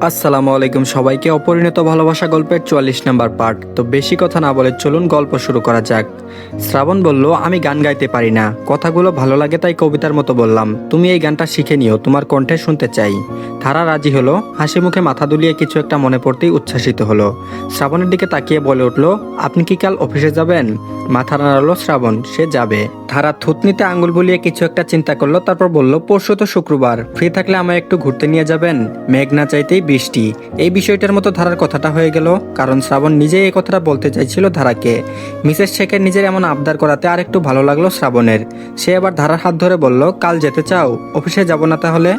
আসসালামু আলাইকুম সবাইকে। অপরিণত ভালোবাসা গল্পের চুয়াল্লিশ নাম্বার পার্ট। তো বেশি কথা না বলে চলুন গল্প শুরু করা যাক। শ্রাবণ বলল, আমি গান গাইতে পারি না। কথাগুলো ভালো লাগে তাই কবিতার মতো বললাম। তুমি এই গানটা শিখে নিও, তোমার কণ্ঠে শুনতে চাই। ধারা রাজি হলো। হাসি মুখে মাথা দুলিয়ে কিছু একটা মনে পড়তেই উচ্ছ্বাসিত হলো। শ্রাবণের দিকে তাকিয়ে বলে উঠল, আপনি কি কাল অফিসে যাবেন? মাথা নাড়ালো শ্রাবণ, সে যাবে। ধারা থুতনিতে আঙ্গুল বলিয়ে কিছু একটা চিন্তা করল, তারপর বলল, পরশু তো শুক্রবার, ফ্রি থাকলে আমায় একটু ঘুরতে নিয়ে যাবেন? মেঘ না চাইতেই বৃষ্টি। এই বিষয়টার মতো ধারার কথাটা হয়ে গেল, কারণ শ্রাবণ নিজেই এই কথাটা বলতে চাইছিল ধারাকে। মিসেস শেখের নিজের এমন আবদার করাতে আর একটু ভালো লাগল শ্রাবণের। সে আবার ধারার হাত ধরে বলল, কাল যেতে চাও? অফিসে যাব না তাহলে?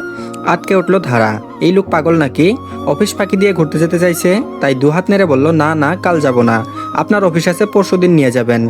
আটকে উঠল ধারা। এই লোক পাগল নাকি? অফিস ফাঁকি দিয়ে ঘুরতে যেতে চাইছে? তাই দুহাত নেড়ে বলল, না না, কাল যাব না। আপনার অফিস আছে, পরশু দিন নিয়ে যাবেন।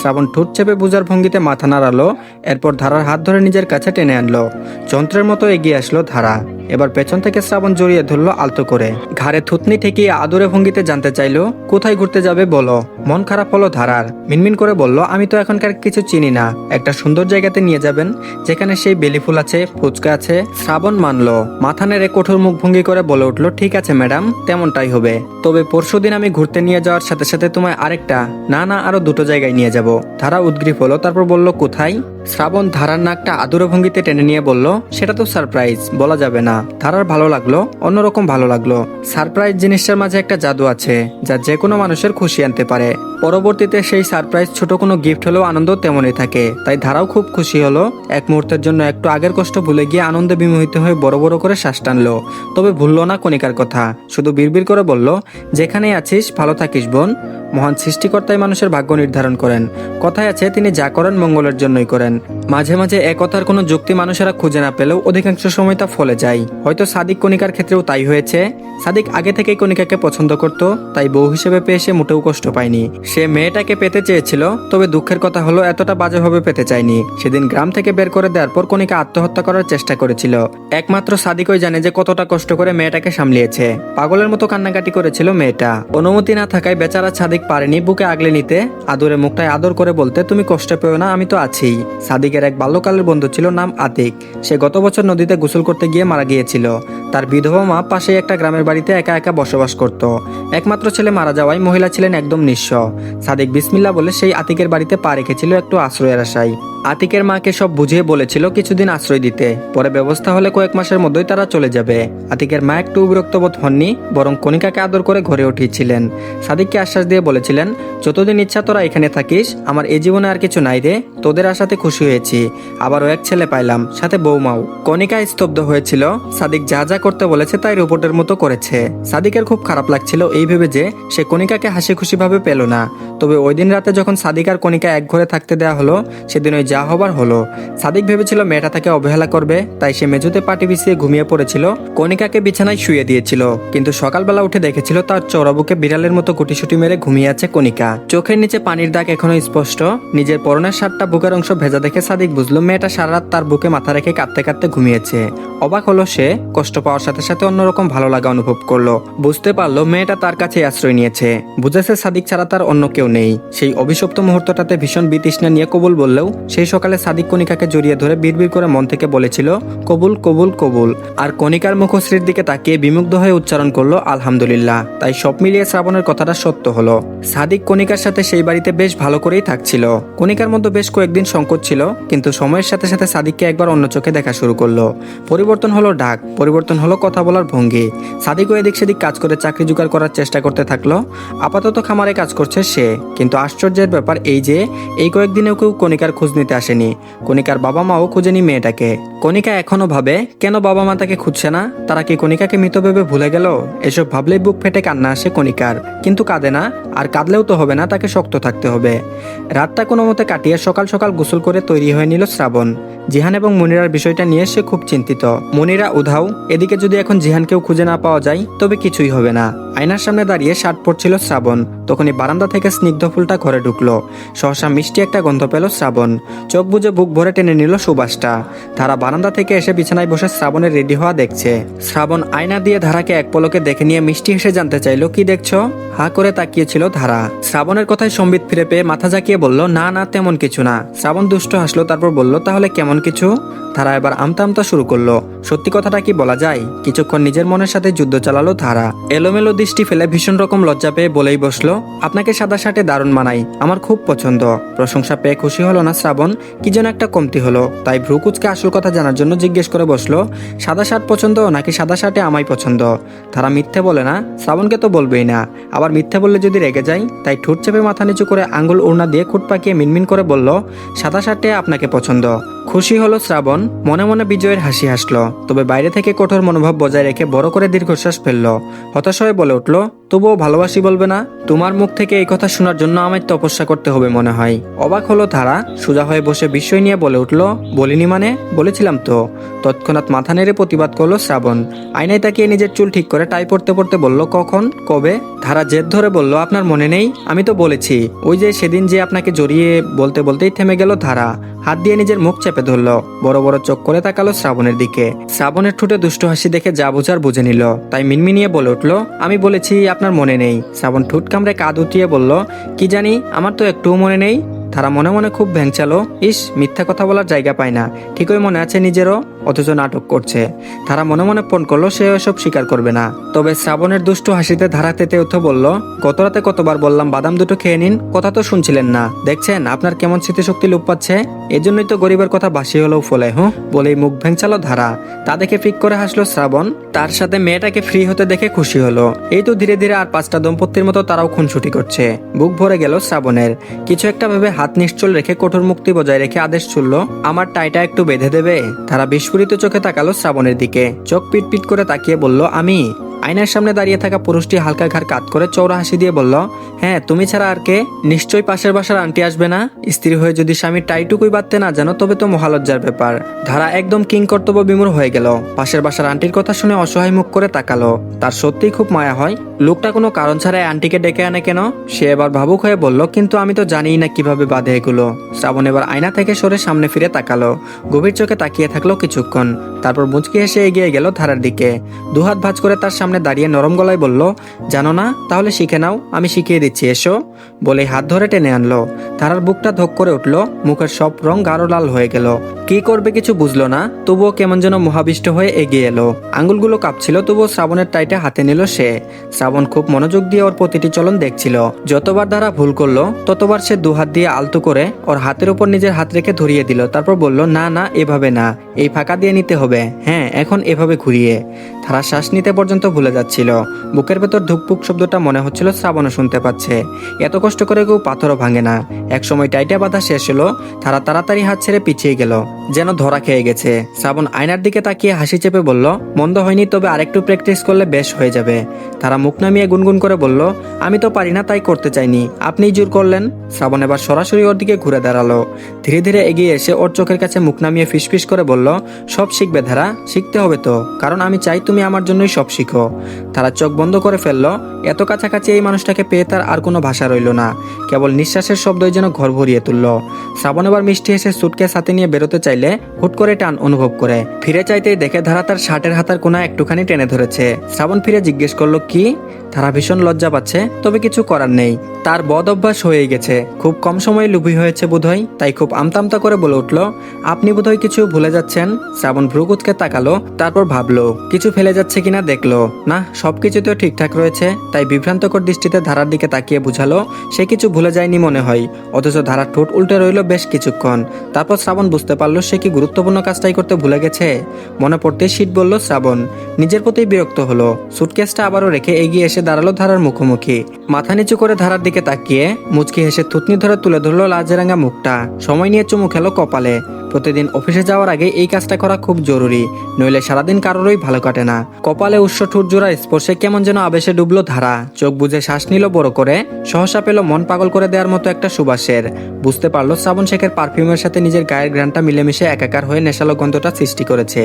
শ্রাবণ ঠোঁট চেপে বুঝার ভঙ্গিতে মাথা নাড়ালো, এরপর ধারার হাত ধরে নিজের কাছে টেনে আনলো। যন্ত্রের মতো এগিয়ে আসলো ধারা। এবার পেছন থেকে শ্রাবণ জড়িয়ে ধরলো আলতো করে। ঘাড়ে থুতনি ঠেকিয়ে আদরে ভঙ্গিতে জানতে চাইলো, কোথায় ঘুরতে যাবে বলো? মন খারাপ হলো ধারার। মিনমিন করে বলল, আমি তো এখনকার কিছু চিনি না। একটা সুন্দর জায়গাতে নিয়ে যাবেন, যেখানে সেই বেলি ফুল আছে, ফুচকা আছে। শ্রাবণ মানলো। মাথা নেড়ে কঠোর মুখ ভঙ্গি করে বলে উঠল, ঠিক আছে ম্যাডাম, তেমনটাই হবে। তবে পরশুদিন আমি ঘুরতে নিয়ে যাওয়ার সাথে সাথে তোমায় আরেকটা, না না, আরও দুটো জায়গায় নিয়ে যাব। ধারা উদ্গ্রীব হলো, তারপর বলল, কোথায়? শ্রাবণ ধারার নাকটা আদুর ভঙ্গিতে টেনে নিয়ে বলল, সেটা তো সারপ্রাইজ, বলা যাবে না। ধারার ভালো লাগল, অন্যরকম ভালো লাগল। সারপ্রাইজ জিনিসটার মাঝে একটা জাদু আছে, যা যে কোনো মানুষের খুশি আনতে পারে। পরবর্তীতে সেই সারপ্রাইজ ছোট কোনো গিফট হলেও আনন্দ তেমনই থাকে। তাই ধারাও খুব খুশি হলো। এক মুহূর্তের জন্য একটু আগের কষ্ট ভুলে গিয়ে আনন্দে বিমোহিত হয়ে বড় বড় করে শ্বাস টানলো। তবে ভুললো না কণিকার কথা। শুধু বিড়বিড় করে বলল, যেখানেই আছিস, ভালো থাকিস, বোন। মহান সৃষ্টিকর্তাই মানুষের ভাগ্য নির্ধারণ করেন। কথায় আছে, তিনি যা করেন, মঙ্গলের জন্যই করেন। মাঝে মাঝে এ কথার কোনো যুক্তি মানুষেরা খুঁজে না পেলেও অধিকাংশ সময় তা ফলে যায়। হয়তো সাদিক কণিকার ক্ষেত্রেও তাই হয়েছে। সাদিক আগে থেকেই কণিকাকে পছন্দ করত, তাই বউ হিসেবে পেয়ে সে মোটেও কষ্ট পায়নি। সে মেয়েটাকে পেতে চেয়েছিল, তবে দুঃখের কথা হলো এতটা বাজেভাবে পেতে চায়নি। সেদিন গ্রাম থেকে বের করে দেওয়ার পর কণিকা আত্মহত্যা করার চেষ্টা করেছিল। একমাত্র সাদিকই জানে যে কতটা কষ্ট করে মেয়েটাকে সামলিয়েছে। পাগলের মতো কান্নাকাটি করেছিল মেয়েটা। অনুমতি না থাকায় বেচারা সাদিক পারেনি বুকে আগলে নিতে। আদরে মুখটায় আদর করে বলতে, তুমি কষ্ট পেও না, আমি তো আছি। সাদিকের এক বাল্যকালের বন্ধু ছিল নাম আতিক। সে গত বছর নদীতে গোসল করতে গিয়ে মারা গিয়েছিল। তার বিধবা মা পাশে একটা গ্রামের বাড়িতে একা একা বসবাস করত। একমাত্র ছেলে মারা যাওয়ায় মহিলা ছিলেন একদম নিঃস্ব। সাদিক বিসমিল্লা বলে সেই আতিকের বাড়িতে পা রেখেছিল একটু আশ্রয়ের আশায়। আতিকের মাকে সব বুঝিয়ে বলেছিল কিছুদিন আশ্রয় দিতে। পরে ব্যবস্থা হলে কয়েক মাসের মধ্যেই তারা চলে যাবে। আতিকের মা একটু বিরক্ত বোধ হননি, বরং কণিকাকে আদর করে ঘরে উঠিয়েছিলেন। সাদিককে আশ্বাস দিয়ে বলেছিলেন, যতদিন ইচ্ছা তোরা এখানে থাকিস, আমার এই জীবনে আর কিছু নাই রে, তোদের আশাতে খুশি হয়েছি, আবারও এক ছেলে পাইলাম, সাথে বৌমাও। কণিকা স্তব্ধ হয়েছিল, সাদিক যা যা করতে বলেছে তাই রোবটের মতো করেছে। সাদিকের খুব খারাপ লাগছিল এই ভেবে যে সে কণিকাকে হাসি খুশি ভাবে পেল না। তবে ওই দিন রাতে যখন সাদিক আর কণিকা এক ঘরে থাকতে দেওয়া হলো, সেদিন ওই যা হবার হলো, সাদিক ভেবেছিল মেয়েটা তাকে অবহেলা করবে, তাই সে মেঝুতে পাটি বিছিয়ে ঘুমিয়ে পড়েছিল, কণিকাকে বিছানায় শুয়ে দিয়েছিল, কিন্তু সকালবেলা উঠে দেখেছিল তার চৌরাবুকে বিড়ালের মতো গুটিসুটি মেরে ঘুমিয়ে আছে কণিকা। চোখের নিচে পানির দাগ এখনও স্পষ্ট, নিজের পরনের শার্টটা বুকের অংশ ভেজা দেখে সাদিক বুঝলো মেয়েটা সারা রাত তার বুকে মাথা রেখে কাঁদতে কাঁদতে ঘুমিয়েছে। অবাক হলো সে, কষ্ট পাওয়ার সাথে সাথে অন্যরকম ভালো লাগা অনুভব করল। বুঝতে পারল মেয়েটা তার কাছে আশ্রয় নিয়েছে। বুঝেছে সাদিক ছাড়া তার অন্য কেউ নেই। সেই অভিশপ্ত মুহূর্তটাতে ভীষণ বিতৃষ্ণা নিয়ে কবুল বললেও সেই সকালে সাদিক কণিকাকে জড়িয়ে ধরে বিড়বিড় করে মন থেকে বলেছিল, কবুল কবুল কবুল। আর কণিকার মুখশ্রীর দিকে তাকিয়ে বিমুগ্ধ হয়ে উচ্চারণ করল, আলহামদুলিল্লাহ। তাই সব মিলিয়ে শ্রাবণের কথাটা সত্য হলো। সাদিক কণিকার সাথে সেই বাড়িতে বেশ ভালো করেই থাকছিল। কণিকার মধ্যে বেশ কয়েকদিন সংকট ছিল, কিন্তু সময়ের সাথে সাথে সাদিককে একবার অন্য চোখে দেখা শুরু করল। পরিবর্তন হলো ডাক, পরিবর্তন হলো কথা বলার ভঙ্গি। সাদিকও এদিক সেদিক কাজ করে চাকরি জোগাড় করার চেষ্টা করতে থাকল। আপাতত খামারে কাজ করছে সে। কিন্তু আশ্চর্যের ব্যাপার এই যে, এই কয়েকদিনেও কেউ কণিকার খোঁজ নিতে আসেনি। কণিকার বাবা মাও খুঁজেনি মেয়েটাকে। কণিকা এখনও ভাবে, কেন বাবা মা তাকে খুঁজছে না? তারা কি কণিকাকে মৃত ভেবে ভুলে গেল? এসব ভাবলেই বুক ফেটে কান্না আসে কণিকার। কিন্তু কাঁদে না, আর কাঁদলেও তো হবে না, তাকে শক্ত থাকতে হবে। রাতটা কোনো মতে কাটিয়ে সকাল সকাল গোসল করে তৈরি হয়ে নিল শ্রাবণ। জিহান এবং মনিরার বিষয়টা নিয়ে সে খুব চিন্তিত। মনিরা, উধাও, এদিকে যদি এখন জিহানকেও খুঁজে না পাওয়া যায়, তবে কিছুই হবে না। আয়নার সামনে দাঁড়িয়ে শার্ট পরছিল শ্রাবণ। তখনই বারান্দা থেকে স্নিগ্ধ ফুলটা ঘরে ঢুকলো। সহসা মিষ্টি একটা গন্ধ পেল শ্রাবণ। চোখ বুঝে বুক ভরে টেনে নিল সুবাসটা। ধারা বারান্দা থেকে এসে বিছানায় বসে শ্রাবণের রেডি হওয়া দেখছে। শ্রাবণ আয়না দিয়ে ধারাকে এক পলকে দেখে নিয়ে মিষ্টি হেসে জানতে চাইলো, কি দেখছ? হা করে তাকিয়েছিল ধারা। শ্রাবণের কথায় সম্বিত ফিরে পেয়ে মাথা জাকিয়ে বলল, না না, তেমন কিছু না। শ্রাবণ দুষ্ট হাসলো, তারপর বলল, তাহলে কেমন কিছু? ধারা এবার আমতা আমতা শুরু করল। সত্যি কথাটা কি বলা যায়? কিছুক্ষণ নিজের মনের সাথে যুদ্ধ চালালো ধারা। এলোমেলো দৃষ্টি ফেলে ভীষণ রকম লজ্জা পেয়ে বলেই বসল, আপনাকে সাদা শার্টে দারুণ মানাই, আমার খুব পছন্দ। প্রশংসা পেয়ে খুশি হলো না শ্রাবণ, কি যেন একটা কমতি হলো। তাই ভ্রুকুচকে আসল কথা জানার জন্য জিজ্ঞেস করে বসল, সাদা শার্ট পছন্দ নাকি সাদা শার্টে আমায় পছন্দ? তারা মিথ্যে বলে না, শ্রাবণকে তো বলবেই না। আবার মিথ্যে বললে যদি রেগে যাই, তাই ঠোঁট চেপে মাথা নিচু করে আঙ্গুল ওড়না দিয়ে খুঁট পাকিয়ে মিনমিন করে বলল, সাদা শার্টে আপনাকে পছন্দ। খুশি হলো শ্রাবণ, মনে মনে বিজয়ের হাসি হাসলো, তবে বাইরে থেকে কঠোর মনোভাব বজায় রেখে বড় করে দীর্ঘশ্বাস ফেলল। হতাশ হয়ে বলে উঠল তবুও ভালোবাসি বলবে না, তোমার মুখ থেকে এই কথা শোনার জন্য আমায় তপস্যা করতে হবে মনে হয়। অবাক হলো তারা, সোজা হয়ে বসে বিস্ময় নিয়ে বলে উঠল, বলিনি মানে? বলেছিলাম তো। তৎক্ষণাৎ মাথা নেড়ে প্রতিবাদ করল শ্রাবণ। আয়নায় তাকিয়ে নিজের চুল ঠিক করে টাই পড়তে পড়তে বলল, কখন? কবে? ধারা জেদ ধরে বলল, আপনার মনে নেই? আমি তো বলেছি। ওই যে সেদিন যে আপনাকে জড়িয়ে বলতে বলতেই থেমে গেল ধারা। হাত দিয়ে নিজের মুখ চেপে ধরলো। বড় বড় চোখ করে তাকালো শ্রাবণের দিকে। শ্রাবণের ঠোঁটে দুষ্ট হাসি দেখে যা বোঝার বুঝে নিল। তাই মিনমিনিয়ে বলে উঠল, আমি বলেছি আপনার মনে নেই। শ্রাবণ ঠোঁট কামড়ে কাঁদ উঠিয়ে বলল, কি জানি, আমার তো একটুও মনে নেই। তারা মনে মনে খুব ভ্যাংচালো। ইস, মিথ্যা কথা বলার জায়গা পায় না। ঠিকই মনে আছে নিজেরও, অথচ নাটক করছে। তারা মনে মনে ফোন করল, সে এসব স্বীকার করবে না। তবে শ্রাবণের দুষ্ট হাসিতে ধারা তেতে উঠে বলল, গত রাতে কতবার বললাম, বাদাম দুটো খেয়ে নিন, কথা তো শুনছিলেন না। দেখছেন, আপনার কেমন স্মৃতিশক্তি লোপ পাচ্ছে? এজন্যই তো গরিবের কথা বাসি হলেও ফলে, হুঁ? বলেই মুখ ভেঙচালো ধারা। তা দেখে ফিক করে হাসলো শ্রাবণ। তার সাথে মেয়েটাকে ফ্রি হতে দেখে খুশি হলো। এই তো ধীরে ধীরে আর পাঁচটা দম্পতির মতো তারাও খুনছুটি করছে। বুক ভরে গেল শ্রাবণের। কিছু একটা ভাবে হাত নিশ্চল রেখে কঠোর মুক্তি বজায় রেখে আদেশ ছুড়ল, আমার টাইটা একটু বেঁধে দেবে? তারা বিস্ফোরিত চোখে তাকালো শ্রাবণের দিকে। চোখ পিট পিট করে তাকিয়ে বলল, আমি? আয়নার সামনে দাঁড়িয়ে থাকা পুরুষটি হালকা ঘাড় কাত করে চৌড়া হাসি দিয়ে বলল হ্যাঁ তুমি ছাড়া আর কে? নিশ্চয়ই পাশের বাসার আন্টি আসবে না? স্ত্রী হয়ে যদি স্বামীর টাইটুকুই বাঁধতে না জানো, তবে তো মহালজ্জার ব্যাপার। ধারা একদম কিং কর্তব্য বিমূর হয়ে গেল। পাশের বাসার আন্টির কথা শুনে অসহায় মুখ করে তাকালো। তার সত্যিই খুব মায়া হয়। লোকটা কোনো কারণ ছাড়াই আন্টিকে ডেকে আনে কেন? সে এবার ভাবুক হয়ে বলল, কিন্তু আমি তো জানিই না কীভাবে বাঁধে এগুলো। শ্রাবণ এবার আয়না থেকে সরে সামনে ফিরে তাকালো। গভীর চোখে তাকিয়ে থাকল কিছুক্ষণ। তারপর মুচকি হেসে এগিয়ে গেল ধারার দিকে। দুহাত ভাঁজ করে তার সামনে দাঁড়িয়ে নরম গলায় বলল, জানো না, তাহলে শিখে নাও, আমি শিখিয়ে দিচ্ছি, এসো। বলে হাত ধরে টেনে আনলো। ধারার বুকটা ধক করে উঠল, মুখের সব রং গাঢ় লাল হয়ে গেল। কি করবে কিছু বুঝলো না, তবুও কেমন যেন মহাবিষ্ট হয়ে এগিয়ে এলো। আঙ্গুলগুলো কাঁপছিল, তবুও শ্রাবণের টাইটে হাতে নিল সে। শ্রাবণ খুব মনোযোগ দিয়ে ওর প্রতিটি চলন দেখছিল। যতবার ধারা ভুল করল, ততবার সে দুহাত দিয়ে আলতো করে ওর হাতের উপর নিজের হাত রেখে ধরিয়ে দিল। তারপর বলল, না না, এভাবে না। এই ফাঁকা দিয়ে নিতে হবে। হ্যাঁ এখন এভাবে ঘুরিয়ে। ধারা শ্বাস নিতে পর্যন্ত ভুলে যাচ্ছিল। বুকের ভেতর ধুকপুক শব্দটা মনে হচ্ছিল শ্রাবণও শুনতে পাচ্ছে। এত কষ্ট করে কেউ পাথরও ভাঙে না। একসময় টাইটা বাধা শেষ হলো, তারা তাড়াতাড়ি হাত ছেড়ে পিছিয়ে গেল, যেন ধরা খেয়ে গেছে। শ্রাবণ আয়নার দিকে তাকিয়ে হাসি চেপে বলল, মন্দ হয়নি, তবে আরেকটু প্র্যাকটিস করলে বেশ হয়ে যাবে। তারা মুখ নামিয়ে গুনগুন করে বলল, আমি তো পারি না, তাই করতে চাইনি। আপনিই জোর করলেন? শ্রাবণ এবার সরাসরি ওর দিকে ঘুরে দাঁড়াল। ধীরে ধীরে এগিয়ে এসে ওর চোখের কাছে মুখ নামিয়ে ফিসফিস করে বলল, সব শিখবে ধারা, শিখতে হবে তো। কারণ আমি চাই তুমি আমার জন্যই সব শিখো। তারা চোখ বন্ধ করে ফেলল। এত কাছাকাছি এই মানুষটাকে পেয়ে তার আর কোনো ভাষা রইল না। কেবল নিঃশ্বাসের শব্দই যেন ঘর ভরিয়ে তুলল। শ্রাবণ এবার মিষ্টি এসে সুটকে সাথে নিয়ে বেরোতে চাইলে হুট করে টান অনুভব করে। ফিরে চাইতে দেখে ধারা তার শার্টের হাতার কোনা একটুখানি টেনে ধরেছে। শ্রাবণ ফিরে জিজ্ঞেস করল, কি? তারা ভীষণ লজ্জা পাচ্ছে, তবে কিছু করার নেই। তার বদ অভ্যাস হয়ে গেছে। খুব কম সময়ে লুভি হয়েছে বোধহয়, তাই খুব আমতামতা করে বলে উঠল, আপনি বোধহয় কিছু ভুলে যাচ্ছেন? শ্রাবণ ভ্রুকুতকে তাকালো, তারপর ভাবলো, কিছু ফেলে যাচ্ছে কিনা দেখল। না, সবকিছু তো ঠিকঠাক রয়েছে। তাই বিভ্রান্তকর দৃষ্টিতে ধারার দিকে তাকিয়ে বুঝালো, সে কিছু ভুলে যায়নি মনে হয়। অথচ ধারার ঠোঁট উল্টে রইল বেশ কিছুক্ষণ। তারপর শ্রাবণ বুঝতে পারল, সে কি গুরুত্বপূর্ণ কাজটাই করতে ভুলে গেছে? মনে পড়তেই শীত বলল, শ্রাবণ নিজের প্রতি বিরক্ত হলো। সুটকেসটা আবারও রেখে এগিয়ে এসে দাঁড়াল ধারার মুখোমুখি। মাথা নিচু করে ধারার দিকে তাকিয়ে মুচকি হেসে থুতনি ধরে তুলে ধরলো লাজেরাঙ্গা মুখটা। সময় নিয়ে চুমু খেলো কপালে। প্রতিদিন অফিসে যাওয়ার আগে এই কাজটা করা খুব জরুরি, নইলে সারাদিন কারোরই ভালো কাটে না। কপালে উৎস ঠুরজোড়া স্পর্শে কেমন যেন আবেশে ডুবলো ধারা। চোখ বুঝে শ্বাস নিল বড় করে, সহসা পেল মন পাগল করে দেওয়ার মতো একটা সুবাসের। বুঝতে পারল শ্রাবণ শেখের পারফিউমের সাথে নিজের গায়ের গ্রানটা মিলেমিশে একাকার হয়ে নেশালো গন্ধটা সৃষ্টি করেছে।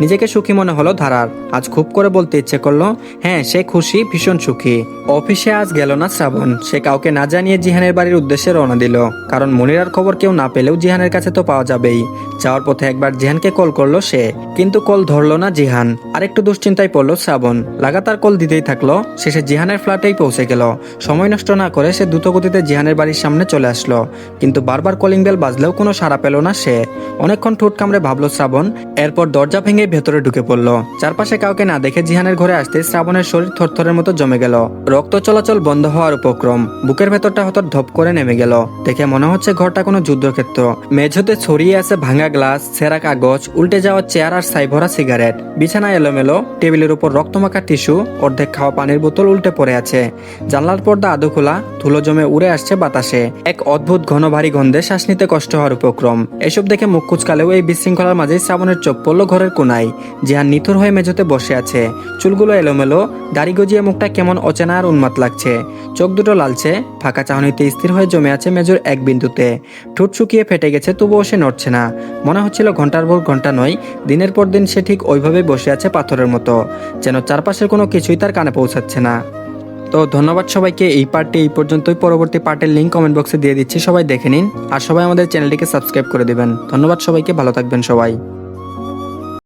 নিজেকে সুখী মনে হলো ধারার। আজ খুব করে বলতে ইচ্ছে করল হ্যাঁ সে খুশি, ভীষণ সুখী। অফিসে আজ গেল না শ্রাবণ। সে কাউকে না জানিয়ে জিহানের বাড়ির উদ্দেশ্যে রওনা দিল। কারণ মনিরার খবর কেউ না পেলেও জিহানের কাছে তো পাওয়া যাবেই। যাওয়ার পথে একবার জিহানকে কল করল সে। কিন্তু কল ধরলো না জিহান। আর একটু দুশ্চিন্তায় পড়ল শ্রাবণ। লাগাতার কল দিতেই থাকল। শেষে জিহানের ফ্ল্যাটেই পৌঁছে গেল। সময় নষ্ট না করে সে দ্রুতগতিতে জিহানের বাড়ির সামনে চলে আসলো। কিন্তু বারবার কলিং বেল বাজলেও কোনো সাড়া পেল না সে। অনেকক্ষণ ঠোঁট কামড়ে ভাবলো শ্রাবণ। এরপর দরজা ভেঙে ভেতরে ঢুকে পড়ল। চারপাশে কাউকে না দেখে জিহানের ঘরে আসতে শ্রাবণের শরীর থরথরের মতো জমে গেল। রক্ত চলাচল বন্ধ হওয়ার উপক্রম। বুকের ভেতরটা হয়তো ধপ করে নেমে গেল। দেখে মনে হচ্ছে ঘরটা কোনো যুদ্ধক্ষেত্র। মেঝোতে ছড়িয়ে আছে ভাঙা গ্লাস, ছেঁড়া কাগজ, উল্টে যাওয়া চেয়ার আর ছাই ভরা সিগারেট বিছানা এলোমেলো, টেবিলের উপর রক্তমাখা টিস্যু, অর্ধেক খাওয়া পানির বোতল উল্টে পড়ে আছে। জানলার পর্দা আদো খোলা, ধুলো জমে উড়ে আসছে বাতাসে। এক অদ্ভুত ঘন ভারী গন্ধে শ্বাস নিতে কষ্ট হওয়ার উপক্রম। এসব দেখে মুখ কুচকালেও এই বিশৃঙ্খলার মাঝে শ্রাবণের চোখ পড়ল ঘরের কোনায় জিহান নিথর হয়ে মেঝোতে বসে আছে। চুলগুলো এলোমেলো, দাড়ি গজিয়ে মুখটা কেমন অচেনা আর উন্মাত লাগছে। চোখ দুটো লালছে ফাঁকা চাহনিতে স্থির হয়ে জমে আছে মেজর এক বিন্দুতে। ঠোঁট শুকিয়ে ফেটে গেছে, তবুও সে নড়ছে না। মনে হচ্ছিল ঘণ্টার পর ঘণ্টা নয়, দিনের পর দিন সে ঠিক ওইভাবে বসে আছে পাথরের মতো, যেন চারপাশের কোনো কিছুই তার কানে পৌঁছাচ্ছে না। তো ধন্যবাদ সবাইকে, এই পার্টটি এই পর্যন্তই। পরবর্তী পার্টের লিঙ্ক কমেন্ট বক্সে দিয়ে দিচ্ছি, সবাই দেখে নিন। আর সবাই আমাদের চ্যানেলটিকে সাবস্ক্রাইব করে দেবেন। ধন্যবাদ সবাইকে, ভালো থাকবেন সবাই।